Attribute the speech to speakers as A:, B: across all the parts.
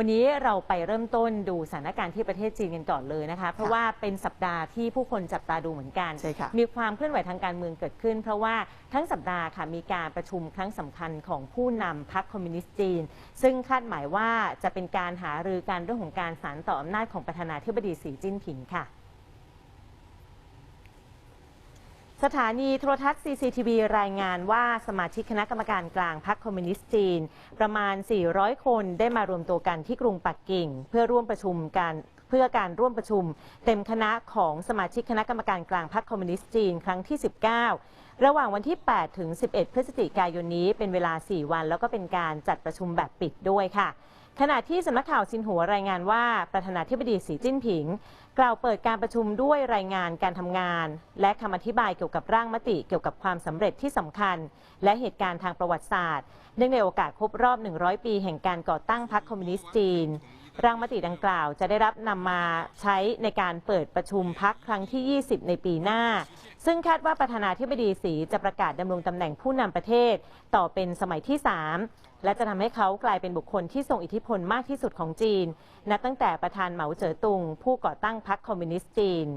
A: วันนี้เราไปเริ่มต้นดูสถานการณ์ที่ประเทศจีนกันก่อนเลยนะคะ เพราะว่าเป็นสัปดาห์ที่ผู้คนจับตาดูเหมือนกัน
B: ใช่ค่ะ
A: มีความเคลื่อนไหวทางการเมืองเกิดขึ้น เพราะว่าทั้งสัปดาห์ค่ะมีการประชุมครั้งสำคัญของผู้นำพรรคคอมมิวนิสต์จีน ซึ่งคาดหมายว่าจะเป็นการหารือการเรื่องของการสานต่ออำนาจของประธานาธิบดีสีจิ้นผิงค่ะ สถานีโทรทัศน์ CCTV รายงานว่าสมาชิกคณะกรรมการกลางพรรคคอมมิวนิสต์จีน ประมาณ 400 คนได้มารวมตัวกันที่กรุงปักกิ่ง เพื่อร่วมประชุมกันเพื่อการร่วมประชุม เต็มคณะของสมาชิกคณะกรรมการกลางพรรคคอมมิวนิสต์จีนครั้งที่ 19 ระหว่างวันที่ 8 ถึง 11 พฤศจิกายนนี้เป็นเวลา 4 วัน แล้วก็เป็นการจัดประชุมแบบปิดด้วยค่ะ ขณะที่สำนักข่าวซินหัวรายงานว่าประธานาธิบดีสีจิ้นผิง กล่าวเปิดการประชุมด้วยรายงานการทำงาน และคำอธิบายเกี่ยวกับร่างมติเกี่ยวกับความสำเร็จที่สำคัญ และเหตุการณ์ทางประวัติศาสตร์เนื่องในโอกาสครบรอบ 100 ปีแห่งการก่อตั้งพรรคคอมมิวนิสต์จีน ร่างมติดังกล่าวจะได้รับนำมาใช้ในการเปิดประชุมพักครั้งที่ 20 ในปีหน้า ซึ่งคาดว่าประธานาธิบดีสีจะประกาศดำรงตำแหน่งผู้นำประเทศ ต่อเป็นสมัยที่ 3 และจะทำให้เขากลายเป็นบุคคลที่ทรงอิทธิพลมากที่สุดของจีน นับตั้งแต่ประธานเหมาเจ๋อตุง ผู้ก่อตั้งพรรคคอมมิวนิสต์จีน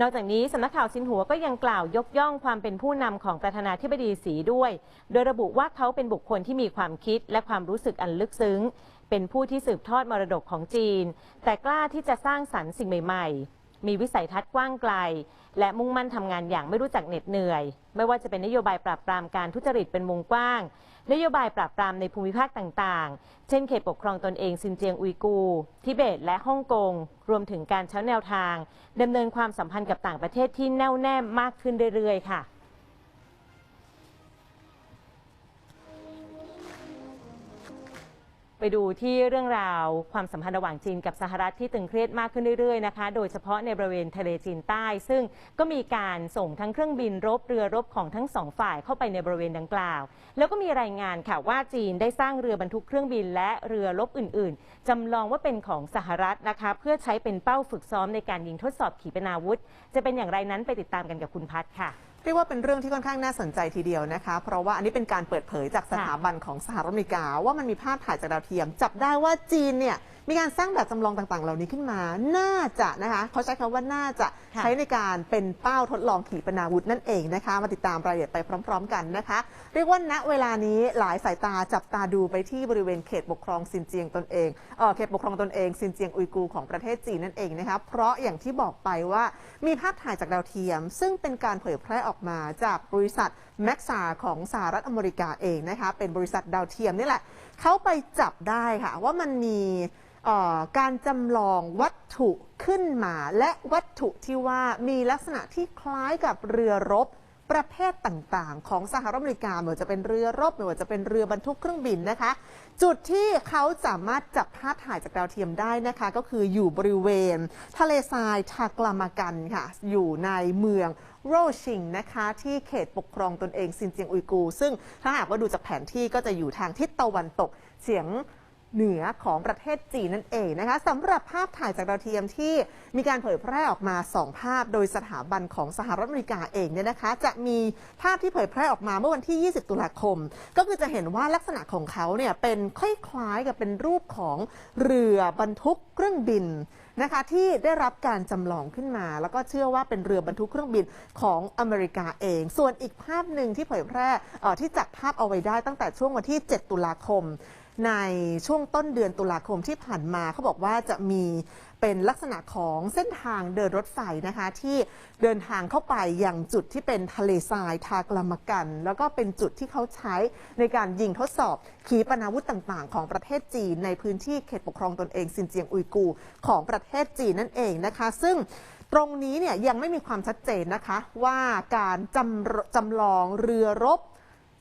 A: นอกจากนี้สำนักข่าวซินหัวก็ยังกล่าวยกย่องความเป็นผู้นำของประธานาธิบดีสีด้วย โดยระบุว่าเขาเป็นบุคคลที่มีความคิดและความรู้สึกอันลึกซึ้ง เป็นผู้ที่สืบทอดมรดกของจีน แต่กล้าที่จะสร้างสรรค์สิ่งใหม่ ๆ มีวิสัยทัศน์กว้างไกล และมุ่งมั่นทำงานอย่างไม่รู้จักเหน็ดเหนื่อย ไม่ว่าจะเป็นนโยบายปราบปรามการทุจริตเป็นวงกว้าง นโยบายปราบปรามในภูมิภาคต่างๆ เช่นเขตปกครองตนเองซินเจียงอุยกู ทิเบตและฮ่องกง รวมถึงการเช้าแนวทางดำเนินความสัมพันธ์กับต่างประเทศที่แน่วแน่มากขึ้นเรื่อยๆค่ะ ไปดูที่เรื่องราวความสัมพันธ์ระหว่างจีนกับสหรัฐที่ตึงเครียดมากขึ้นเรื่อยๆนะคะ โดยเฉพาะในบริเวณทะเลจีนใต้ ซึ่งก็มีการส่งทั้งเครื่องบินรบเรือรบของทั้งสองฝ่ายเข้าไปในบริเวณดังกล่าว แล้วก็มีรายงานค่ะว่าจีนได้สร้างเรือบรรทุกเครื่องบินและเรือรบอื่น ๆจำลองว่าเป็นของสหรัฐนะคะ เพื่อใช้เป็นเป้าฝึกซ้อมในการยิงทดสอบขีปนาวุธ จะเป็นอย่างไรนั้นไปติดตามกันกับคุณพัฒค่ะ
B: รียกว่าเป็นเรื่องที่ค่อนข้างน่าสนใจทีเดียวนะคะ เพราะว่าอันนี้เป็นการเปิดเผยจากสถาบันของสหรัฐอเมริกา ว่ามันมีภาพถ่ายจากดาวเทียม จับได้ว่าจีนเนี่ย มีการสร้างแบบจำลองต่างๆ เหล่านี้ขึ้นมา น่าจะนะคะเขาใช้คำว่าน่าจะ
A: ค่ะ
B: ใช้ในการเป็นเป้าทดลองขีปนาวุธนั่นเองนะคะ มาติดตามรายละเอียดไปพร้อม ๆ กันนะคะ เรียกว่าณเวลานี้หลายสายตาจับตาดูไปที่บริเวณเขตปกครองซินเจียงตนเองเออเขตปกครองตนเองซินเจียงอุยกูร์ของประเทศจีนนั่นเองนะคะเพราะอย่างที่บอกไปว่ามีภาพถ่ายจากดาวเทียม ซึ่งเป็นการเผยแพร่ออกมาจากบริษัทแม็กซาของสหรัฐอเมริกาเองนะคะเป็นบริษัทดาวเทียมนี่แหละ เขาไปจับได้ค่ะ ว่ามันมีการจำลองวัตถุขึ้นมา และวัตถุที่ว่ามีลักษณะที่คล้ายกับเรือรบ ประเภทต่างๆ ของสหรัฐอเมริกาไม่ว่าจะเป็นเรือรบไม่ว่าจะเป็นเรือบรรทุกเครื่องบินนะคะ จุดที่เขาสามารถจับภาพถ่ายจากดาวเทียมได้นะคะ ก็คืออยู่บริเวณ ทะเลทรายทากลามากันค่ะ อยู่ในเมืองโรชิงนะคะที่เขตปกครองตนเองซินเจียงอุยกู ซึ่งถ้าหากว่าดูจากแผนที่ก็จะอยู่ทางทิศตะวันตกเฉียง เหนือของประเทศจีนนั่นเองนะคะสำหรับภาพถ่ายจากดาวเทียมที่มีการเผยแพร่ออกมา 2 ภาพโดยสถาบันของสหรัฐอเมริกาเองเนี่ยนะคะ จะมีภาพที่เผยแพร่ออกมาเมื่อวันที่ 20 ตุลาคม ก็คือจะเห็นว่าลักษณะของเขาเนี่ยเป็นคล้ายๆกับเป็นรูปของเรือบรรทุกเครื่องบินนะคะที่ได้รับการจำลองขึ้นมา แล้วก็เชื่อว่าเป็นเรือบรรทุกเครื่องบินของอเมริกาเอง ส่วนอีกภาพหนึ่งที่เผยแพร่ที่จับภาพเอาไว้ได้ตั้งแต่ช่วงวันที่ 7 ตุลาคม ในช่วงต้นเดือนตุลาคมที่ผ่านมาเขาบอกว่าจะมีเป็นลักษณะของเส้นทางเดินรถไฟนะคะ ที่เดินทางเข้าไปอยังจุดที่เป็นทะเลทรายทากลมกัน แล้วก็เป็นจุดที่เขาใช้ในการยิงทดสอบ ขีปนาวุธต่างๆ ของประเทศจีน ในพื้นที่เขตปกครองตนเองซินเจียงอุยกูของประเทศจีนนั่นเองนะคะ ซึ่งตรงนี้เนี่ยยังไม่มีความชัดเจนนะคะว่าการจำจำลองเรือรบ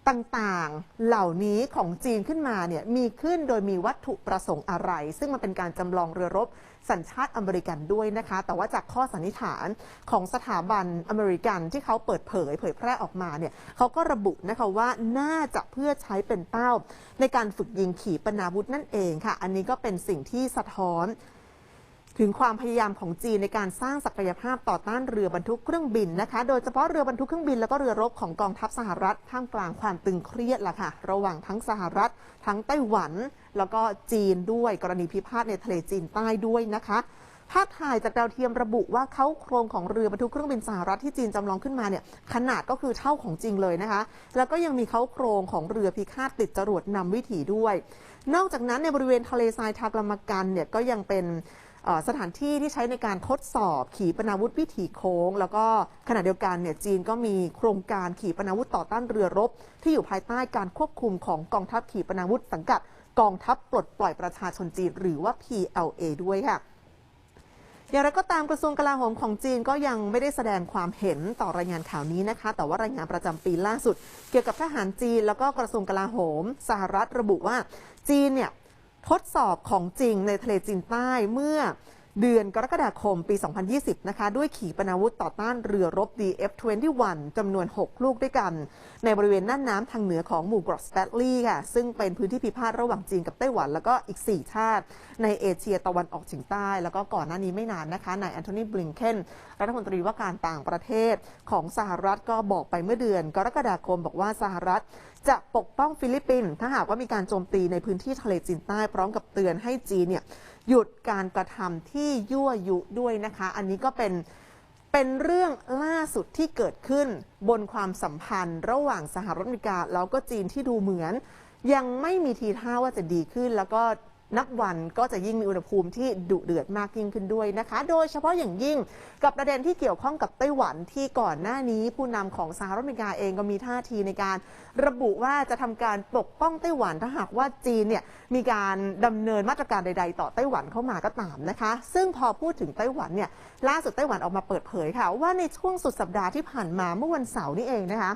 B: ต่างๆ เหล่านี้ของจีนขึ้นมาเนี่ยมีขึ้นโดยมีวัตถุประสงค์อะไร ซึ่งมันเป็นการจำลองเรือรบสัญชาติอเมริกันด้วยนะคะ แต่ว่าจากข้อสันนิษฐานของสถาบันอเมริกันที่เขาเปิดเผย เผยแพร่ออกมาเนี่ยเขาก็ระบุนะคะว่าน่าจะเพื่อใช้เป็นเป้า ในการฝึกยิงขีปนาวุธนั่นเองค่ะ อันนี้ก็เป็นสิ่งที่สะท้อน ถึงความพยายามของจีนในการสร้างศักยภาพต่อต้านเรือบรรทุกเครื่องบินนะคะ โดยเฉพาะเรือบรรทุกเครื่องบินแล้วก็เรือรบของกองทัพสหรัฐท่ามกลางความตึงเครียดล่ะค่ะ ระหว่างทั้งสหรัฐ ทั้งไต้หวัน แล้วก็จีนด้วยกรณีพิพาทในทะเลจีนใต้ด้วยนะคะภาพถ่ายจากดาวเทียมระบุว่าเขาโครงของเรือบรรทุกเครื่องบินสหรัฐที่จีนจำลองขึ้นมาเนี่ยขนาดก็คือเท่าของจริงเลยนะคะ แล้วก็ยังมีเขาโครงของเรือพิฆาตติดจรวดนำวิถีด้วย นอกจากนั้นในบริเวณทะเลทรายทากรมกันเนี่ยก็ยังเป็น สถานที่ที่ใช้ในการทดสอบขีปนาวุธวิถีโค้ง แล้วก็ขณะเดียวกันเนี่ยจีนก็มีโครงการขีปนาวุธต่อต้านเรือรบ ที่อยู่ภายใต้การควบคุมของกองทัพขีปนาวุธสังกัดกองทัพปลดปล่อยประชาชนจีนหรือว่า PLA ด้วยค่ะอย่างไรก็ตามกระทรวงกลาโหมของจีนก็ยังไม่ได้แสดงความเห็นต่อรายงานข่าวนี้นะคะ แต่ว่ารายงานประจำปีล่าสุด เกี่ยวกับทหารจีน แล้วก็กระทรวงกลาโหม สหรัฐระบุว่าจีนเนี่ย ทดสอบของจริงในทะเลจีนใต้เมื่อ เดือนกรกฎาคมปี 2020 นะคะ ด้วยขีปนาวุธต่อต้านเรือรบ DF-21 จำนวน 6 ลูกด้วยกัน ในบริเวณน่านน้ำทางเหนือของหมู่เกาะสแตลลีย์ค่ะ ซึ่งเป็นพื้นที่พิพาทระหว่างจีนกับไต้หวัน แล้วก็อีก 4 ชาติ ในเอเชียตะวันออกเฉียงใต้ แล้วก็ก่อนหน้านี้ไม่นานนะคะ นายแอนโทนี บลิงเคนรัฐมนตรีว่าการต่างประเทศของสหรัฐก็บอกไปเมื่อเดือน กรกฎาคมบอกว่าสหรัฐจะปกป้องฟิลิปปินส์ถ้าหากว่ามีการโจมตีในพื้นที่ทะเลจีนใต้พร้อมกับเตือนให้จีนเนี่ย หยุดการกระทำที่ยั่วยุด้วยนะคะ อันนี้ก็เป็นเป็นเรื่องล่าสุดที่เกิดขึ้นบนความสัมพันธ์ ระหว่างสหรัฐอเมริกาแล้วก็จีนที่ดูเหมือน ยังไม่มีทีท่าว่าจะดีขึ้น แล้วก็ นับวันก็จะยิ่งมีอุณหภูมิที่ดุเดือดมากยิ่งขึ้นด้วยนะคะ โดยเฉพาะอย่างยิ่งกับประเด็นที่เกี่ยวข้องกับไต้หวันที่ก่อนหน้านี้ ผู้นำของสหรัฐอเมริกาเองก็มีท่าทีในการระบุว่าจะทำการปกป้องไต้หวันถ้าหากว่าจีนเนี่ยมีการดำเนินมาตรการใด ๆ ต่อไต้หวันเข้ามาก็ตามนะคะ ซึ่งพอพูดถึงไต้หวันเนี่ยล่าสุดไต้หวันออกมาเปิดเผยค่ะ ว่าในช่วงสุดสัปดาห์ที่ผ่านมาเมื่อวันเสาร์นี่เองนะคะ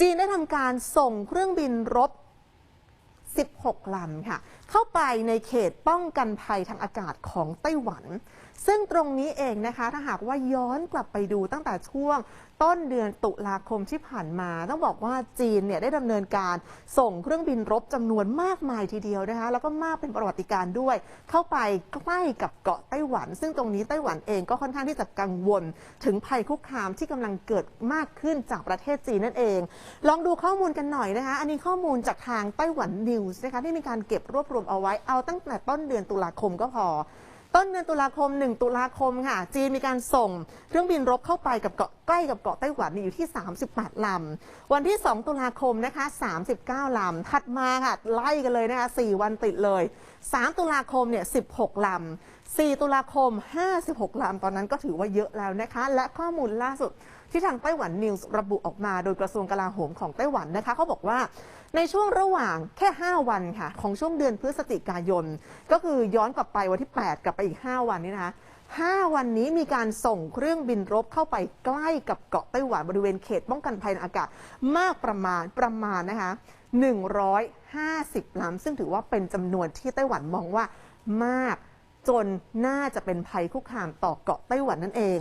B: จีนได้ทำการส่งเครื่องบินรบ 16ลำค่ะ เข้าไปในเขตป้องกันภัยทางอากาศของไต้หวัน ซึ่งตรงนี้เองนะคะ ถ้าหากว่าย้อนกลับไปดูตั้งแต่ช่วง ต้นเดือนตุลาคมที่ผ่านมา ต้องบอกว่าจีนเนี่ยได้ดำเนินการส่งเครื่องบินรบจำนวนมากมายทีเดียวนะคะ แล้วก็มากเป็นประวัติการด้วย เข้าไปใกล้กับเกาะไต้หวัน ซึ่งตรงนี้ไต้หวันเองก็ค่อนข้างที่จะกังวล ถึงภัยคุกคามที่กำลังเกิดมากขึ้นจากประเทศจีนนั่นเอง ลองดูข้อมูลกันหน่อยนะคะ อันนี้ข้อมูลจากทางไต้หวันนิวส์นะคะที่มีการเก็บรวบรวมเอาไว้เอาตั้งแต่ต้นเดือนตุลาคมก็พอ ต้นเดือนตุลาคม 1 ตุลาคมค่ะ จีนมีการส่งเครื่องบินรบเข้าไปกับเกาะใกล้กับเกาะไต้หวันอยู่ที่ 38 ลำ วันที่ 2 ตุลาคมนะคะ 39 ลำ ถัดมาค่ะ ไล่กันเลยนะคะ 4 วันติดเลย 3 ตุลาคมเนี่ย 16 ลำ 4 ตุลาคม 56 ลำ ตอนนั้นก็ถือว่าเยอะแล้วนะคะ และข้อมูลล่าสุดที่ทางไต้หวันนิวส์ระบุออกมา โดยกระทรวงกลาโหมของไต้หวันนะคะเขาบอกว่า ในช่วงระหว่างแค่ 5 วันค่ะ ของช่วงเดือนพฤศจิกายน ก็คือย้อนกลับไปวันที่ 8 กลับไปอีก 5 วันนี้นะคะ5 วันนี้มีการส่งเครื่องบินรบเข้าไปใกล้กับเกาะไต้หวันบริเวณเขตป้องกันภัยทางอากาศมากประมาณประมาณนะคะ 150 ลำซึ่งถือว่าเป็นจำนวนที่ไต้หวันมองว่ามาก จนน่าจะเป็นภัยคุกคามต่อเกาะไต้หวันนั่นเอง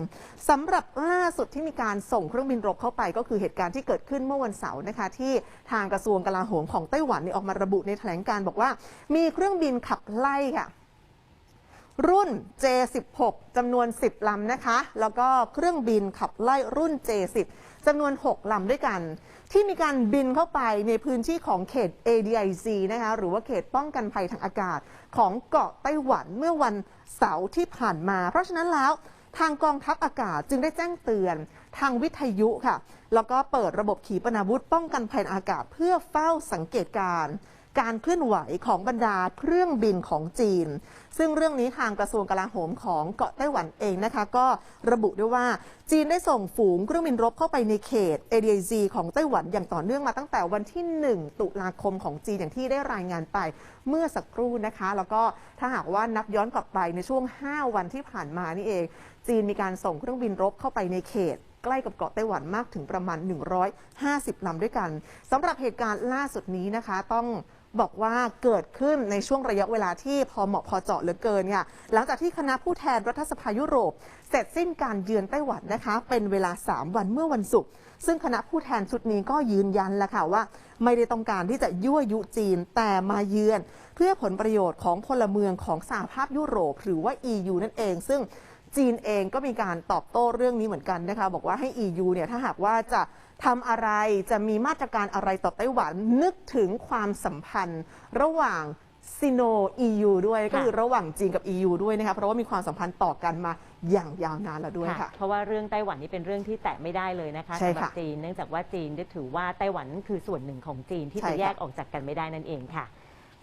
B: สำหรับล่าสุดที่มีการส่งเครื่องบินรบเข้าไป ก็คือเหตุการณ์ที่เกิดขึ้นเมื่อวันเสาร์นะคะ ที่ทางกระทรวงกลาโหมของไต้หวันนี่ออกมาระบุในแถลงการ์บอกว่า มีเครื่องบินขับไล่ค่ะ รุ่น J16 จำนวน 10 ลำนะคะ แล้วก็เครื่องบินขับไล่รุ่น J10 จำนวน 6 ลำด้วยกัน ที่มีการบินเข้าไปในพื้นที่ของเขต ADIZ นะคะหรือว่าเขตป้องกันภัยทางอากาศของเกาะไต้หวันเมื่อวันเสาร์ที่ผ่านมา เพราะฉะนั้นแล้วทางกองทัพอากาศจึงได้แจ้งเตือนทางวิทยุค่ะ แล้วก็เปิดระบบขีปนาวุธป้องกันภัยอากาศเพื่อเฝ้าสังเกตการณ์ การเคลื่อนไหวของบรรดาเครื่องบินของจีน ซึ่งเรื่องนี้ทางกระทรวงกลาโหมของเกาะไต้หวันเองนะคะ ก็ระบุด้วยว่าจีนได้ส่งฝูงเครื่องบินรบเข้าไปในเขต ADIZ ของไต้หวันอย่างต่อเนื่องมาตั้งแต่วันที่ 1 ตุลาคมของจีนอย่างที่ได้รายงานไปเมื่อสักครู่นะคะ แล้วก็ถ้าหากว่านับย้อนกลับไปในช่วง 5 วันที่ผ่านมานี่เอง จีนมีการส่งเครื่องบินรบเข้าไปในเขตใกล้กับเกาะไต้หวันมากถึงประมาณ 150 ลำด้วยกันสำหรับเหตุการณ์ล่าสุดนี้นะคะต้อง บอกว่าเกิดขึ้นในช่วงระยะเวลาที่พอเหมาะพอเจาะเหลือเกินค่ะหลังจากที่คณะผู้แทนรัฐสภายุโรป เสร็จสิ้นการเยือนไต้หวันนะคะ เป็นเวลา 3 วันเมื่อวันศุกร์ซึ่งคณะผู้แทนชุดนี้ก็ยืนยันแล้วค่ะว่า ไม่ได้ต้องการที่จะยั่วยุจีนแต่มาเยือน เพื่อผลประโยชน์ของพลเมืองของสหภาพยุโรป หรือว่า EU นั่นเอง ซึ่งจีนเองก็มีการตอบโต้เรื่องนี้เหมือนกันนะคะ บอกว่าให้ EU เนี่ยถ้าหากว่าจะ ทำอะไรจะมีมาตรการอะไรต่อไต้หวันนึกถึงความสัมพันธ์ ระหว่างซิโน EU ด้วยก็คือระหว่างจีนกับ EU ด้วยนะคะเพราะว่ามีความสัมพันธ์ต่อกันมาอย่างยาวนานแล้วด้วยค่ะ
A: เพราะว่าเรื่องไต้หวันนี่เป็นเรื่องที่แตะไม่ได้เลยนะคะ
B: ใช่
A: สำหรั
B: ค่ะ
A: จีนเนื่องจากว่าจีนได้ถือว่าไต้หวันคือส่วนหนึ่งของจีนที่
B: ใช่
A: จะ
B: ค่ะ
A: แยกออกจากกันไม่ได้นั่นเองค่ะ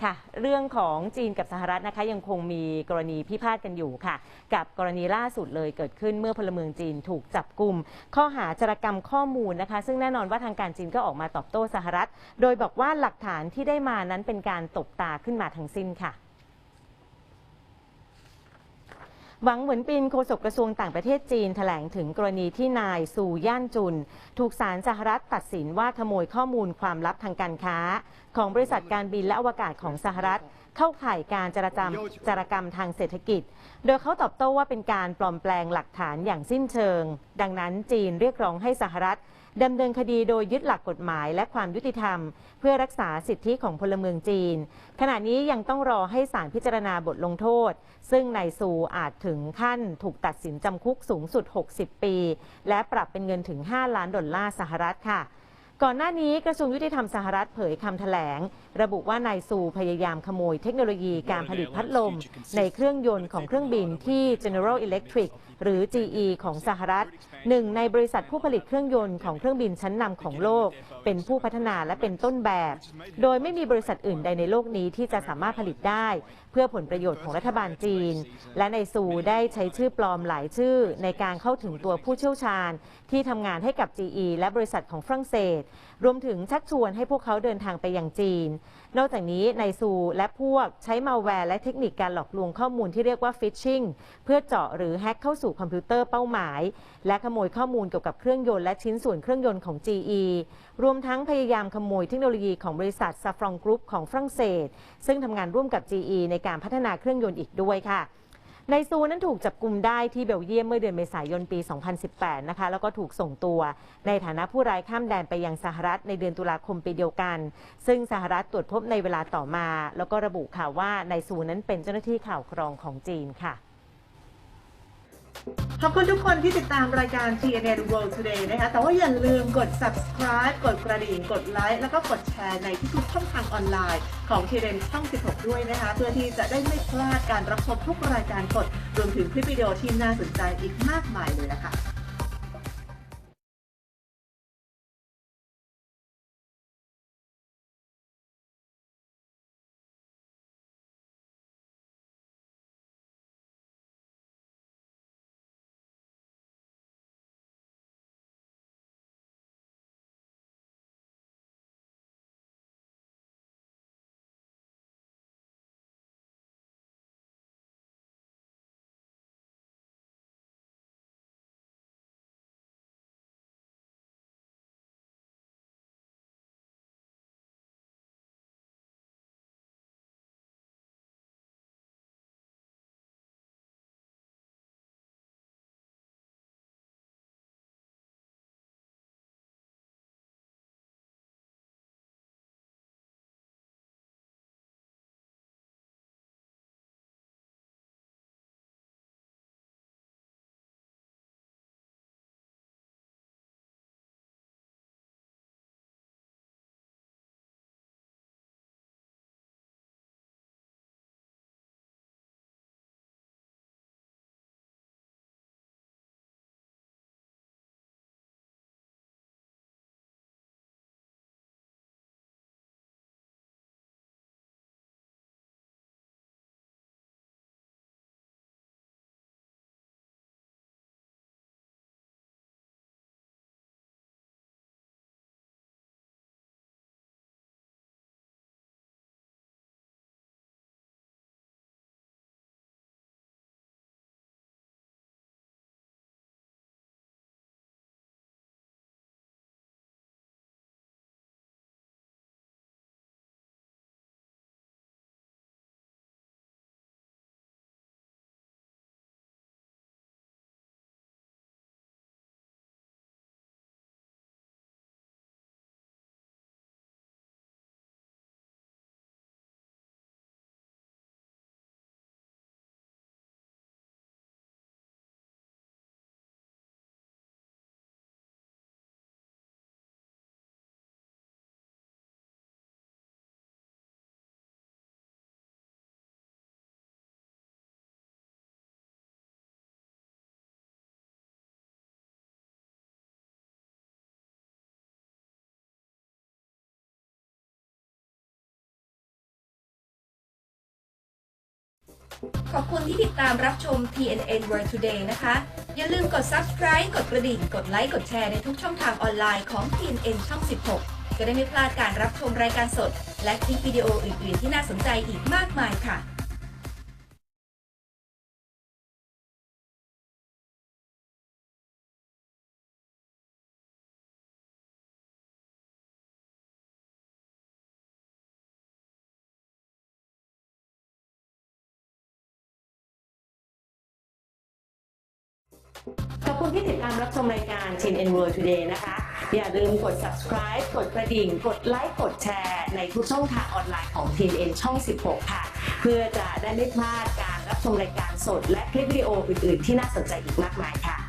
A: ค่ะ เรื่องของจีนกับสหรัฐนะคะ ยังคงมีกรณีพิพาทกันอยู่ค่ะ กับกรณีล่าสุดเลยเกิดขึ้นเมื่อพลเมืองจีนถูกจับกลุ่มข้อหาจารกรรมข้อมูลนะคะ ซึ่งแน่นอนว่าทางการจีนก็ออกมาตอบโต้สหรัฐ โดยบอกว่าหลักฐานที่ได้มานั้นเป็นการตบตาขึ้นมาทั้งสิ้นค่ะ หวังเหมือนปินโฆษกกระทรวงต่างประเทศจีนแถลงถึงกรณีที่นายซูย่านจุน ถูกศาลสหรัฐตัดสินว่าขโมยข้อมูลความลับทางการค้า ของบริษัทการบินและอวกาศของสหรัฐ เข้าข่ายการจรกรรมจารกรรมทางเศรษฐกิจ โดยเขาตอบโต้ว่าเป็นการปลอมแปลงหลักฐานอย่างสิ้นเชิง ดังนั้นจีนเรียกร้องให้สหรัฐ ดำเนินคดีโดยยึดหลักกฎหมายและความยุติธรรม เพื่อรักษาสิทธิของพลเมืองจีน ขณะนี้ยังต้องรอให้ศาลพิจารณาบทลงโทษ ซึ่งนายซูอาจถึงขั้นถูกตัดสินจำคุกสูงสุด 60 ปี และปรับเป็นเงินถึง 5 ล้านดอลลาร์สหรัฐค่ะ ก่อนหน้านี้กระทรวงยุติธรรมสหรัฐเผยคำแถลง ระบุว่านายซูพยายามขโมยเทคโนโลยีการผลิตพัดลม ในเครื่องยนต์ของเครื่องบินที่ General Electric หรือ GE ของสหรัฐหนึ่งในบริษัทผู้ผลิตเครื่องยนต์ของเครื่องบินชั้นนำของโลก เป็นผู้พัฒนาและเป็นต้นแบบ โดยไม่มีบริษัทอื่นใดในโลกนี้ที่จะสามารถผลิตได้ เพื่อผลประโยชน์ของรัฐบาลจีน และในซูได้ใช้ชื่อปลอมหลายชื่อ ในการเข้าถึงตัวผู้เชี่ยวชาญ ที่ทำงานให้กับ GE และบริษัทของฝรั่งเศส รวมถึงชักชวนให้พวกเขาเดินทางไปยังจีน นอกจากนี้นายซูและพวกใช้มาแวร์และเทคนิคการหลอกลวงข้อมูลที่เรียกว่าฟิชชิงเพื่อเจาะหรือแฮ็กเข้าสู่คอมพิวเตอร์เป้าหมาย และขโมยข้อมูลเกี่ยวกับเครื่องยนต์และชิ้นส่วนเครื่องยนต์ของ GE รวมทั้งพยายามขโมยเทคโนโลยีของบริษัทซาฟรองกรุ๊ปของฝรั่งเศส ซึ่งทำงานร่วมกับ GE ในการพัฒนาเครื่องยนต์อีกด้วยค่ะ ในซูนั้นถูกจับกลุ่มได้ที่เบลเยียมเมื่อเดือนเมษายนปี 2018 นะคะ แล้วก็ถูกส่งตัว ในฐานะผู้ร้ายข้ามแดนไปยังสหรัฐในเดือนตุลาคมปีเดียวกัน ซึ่งสหรัฐตรวจพบในเวลาต่อมา แล้วก็ระบุข่าวว่าในซูนั้นเป็นเจ้าหน้าที่ข่าวกรองของจีนค่ะ
B: ขอบคุณทุกคนที่ติดตามรายการ TNN World Today นะคะ แต่ว่าอย่าลืมกด subscribe กดกระดิ่ง กดไลค์ แล้วก็กดแชร์ในทุกๆช่องทางออนไลน์ของ TNN ช่อง 16 ด้วยนะคะ เพื่อที่จะได้ไม่พลาดการรับชมทุกรายการสด รวมถึงคลิปวิดีโอที่น่าสนใจอีกมากมายเลยนะคะ
C: ขอบคุณที่ติดตามรับชม TNN World Today นะคะ อย่าลืมกด subscribe กดกระดิ่ง กดไลค์ กดแชร์ในทุกช่องทางออนไลน์ของ TNN ช่อง 16 จะได้ไม่พลาดการรับชมรายการสด และคลิปวิดีโออื่น ๆ ที่น่าสนใจอีกมากมายค่ะ
A: ขอบคุณที่ติดตามรับชมรายการ TNN World Today นะคะ อย่าลืมกด subscribe กดกระดิ่ง กดไลค์กดแชร์ในทุกช่องทางออนไลน์ของ TNN ช่อง 16 ค่ะ เพื่อจะได้ไม่พลาดการรับชมรายการสด และคลิปวิดีโออื่นๆ ที่น่าสนใจอีกมากมายค่ะ